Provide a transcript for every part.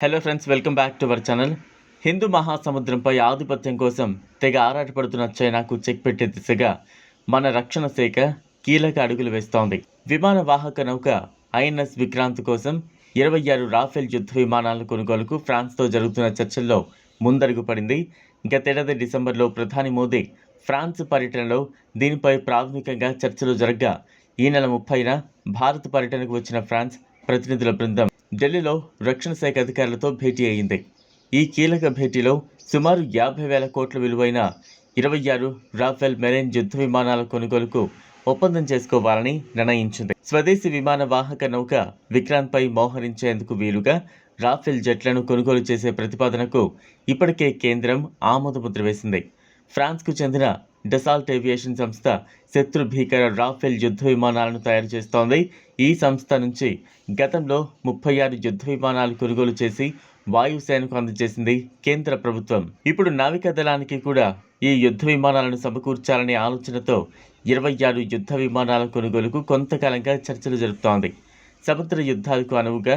Hello friends welcome back to our channel Hindu మహాసముద్రంపై ఆధిపత్యం కోసం తెగ ఆరాటపడుతున్న చైనాకు చెక్ పెట్టే దిశగా మన రక్షణ శాఖ కీలక అడుగులు వేస్తోంది విమాన వాహక నౌక ఐఎన్ఎస్ విక్రాంత్ కోసం ఇరవై ఆరు రాఫెల్ యుద్ధ విమానాల కొనుగోలుకు ఫ్రాన్స్తో జరుగుతున్న చర్చల్లో ముందడుగు పడింది గతేడాది డిసెంబర్లో ప్రధాని మోదీ ఫ్రాన్స్ పర్యటనలో దీనిపై ప్రాథమికంగా చర్చలు జరగ్గా ఈ నెల ముప్పైన భారత్ పర్యటనకు వచ్చిన ఫ్రాన్స్ ప్రతినిధుల బృందం ఢిల్లీలో రక్షణ శాఖ అధికారులతో భేటీ అయింది. ఈ కీలక భేటీలో సుమారు యాభై వేల కోట్ల విలువైన ఇరవై ఆరు రాఫెల్ మెరైన్ యుద్ధ విమానాల కొనుగోలుకు ఒప్పందం చేసుకోవాలని నిర్ణయించింది. స్వదేశీ విమాన వాహక నౌక విక్రాంత్పై మోహరించేందుకు వీలుగా రాఫెల్ జెట్లను కొనుగోలు చేసే ప్రతిపాదనకు ఇప్పటికే కేంద్రం ఆమోదముద్ర వేసింది. ఫ్రాన్స్కు చెందిన డెసాల్ట్ ఏవియేషన్ సంస్థ శత్రు భీకర రాఫెల్ యుద్ధ విమానాలను తయారు చేస్తోంది. ఈ సంస్థ నుంచి గతంలో ముప్పై ఆరు యుద్ధ విమానాలు కొనుగోలు చేసి వాయుసేనకు అందజేసింది కేంద్ర ప్రభుత్వం. ఇప్పుడు నావికా దళానికి కూడా ఈ యుద్ధ విమానాలను సమకూర్చాలనే ఆలోచనతో ఇరవై ఆరు యుద్ధ విమానాల కొనుగోలుకు కొంతకాలంగా చర్చలు జరుపుతోంది. సముద్ర యుద్ధాలకు అనువుగా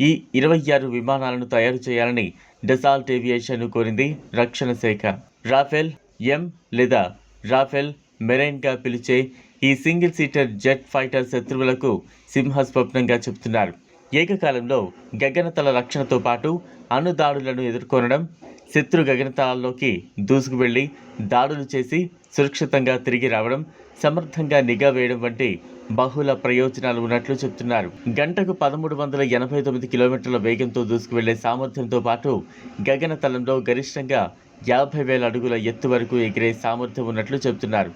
ఈ ఇరవై ఆరు విమానాలను తయారు చేయాలని డెసాల్ట్ ఏవియేషన్ కోరింది రక్షణ శాఖ. రాఫెల్ ఎం లేదా రాఫెల్ మెరైన్గా పిలిచే ఈ సింగిల్ సీటర్ జెట్ ఫైటర్ శత్రువులకు సింహస్వప్నంగా చెబుతున్నారు. ఏకకాలంలో గగనతల రక్షణతో పాటు అణుదాడులను ఎదుర్కొనడం శత్రు గగనతలాల్లోకి దూసుకు వెళ్ళి దాడులు చేసి సురక్షితంగా తిరిగి రావడం సమర్థంగా నిఘా వేయడం వంటి బహుళ ప్రయోజనాలు ఉన్నట్లు చెబుతున్నారు. గంటకు పదమూడు వందల ఎనభై తొమ్మిది కిలోమీటర్ల వేగంతో దూసుకు వెళ్ళే సామర్థ్యంతో పాటు గగనతలంలో గరిష్టంగా యాభై వేల అడుగుల ఎత్తు వరకు ఎగిరే సామర్థ్యం ఉన్నట్లు చెబుతున్నారు.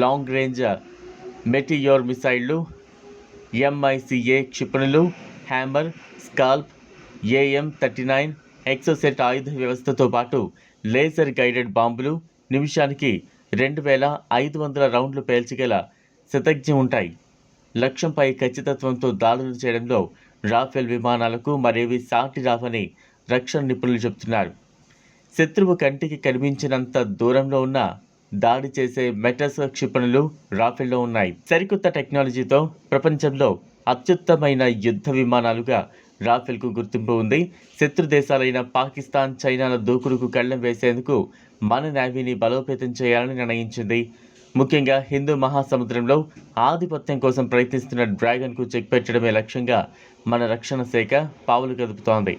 లాంగ్ రేంజ్ మెటియోర్ మిసైళ్ళు ఎంఐసిఏ క్షిపణులు hammer scalp AM thirty nine Exocet ఆయుధ వ్యవస్థతో పాటు లేజర్ గైడెడ్ బాంబులు నిమిషానికి రెండు వేల ఐదు వందల రౌండ్లు పేల్చగల శతజ్ఞం ఉంటాయి. లక్ష్యంపై ఖచ్చితత్వంతో దాడులు చేయడంలో రాఫెల్ విమానాలకు మరేవి సాటి రావని రక్షణ నిపుణులు చెబుతున్నారు. శత్రువు కంటికి కనిపించినంత దూరంలో ఉన్న దాడి చేసే మెటస్ క్షిపణులు రాఫెల్లో ఉన్నాయి. సరికొత్త టెక్నాలజీతో ప్రపంచంలో అత్యుత్తమైన యుద్ధ విమానాలుగా రాఫెల్కు గుర్తింపు ఉంది. శత్రు దేశాలైన పాకిస్తాన్ చైనాల దూకుడుకు కళ్ళెం వేసేందుకు మన నావీని బలోపేతం చేయాలని నిర్ణయించింది. ముఖ్యంగా హిందూ మహాసముద్రంలో ఆధిపత్యం కోసం ప్రయత్నిస్తున్న డ్రాగన్కు చెక్ పెట్టడమే లక్ష్యంగా మన రక్షణ శాఖ పావులు కదుపుతోంది.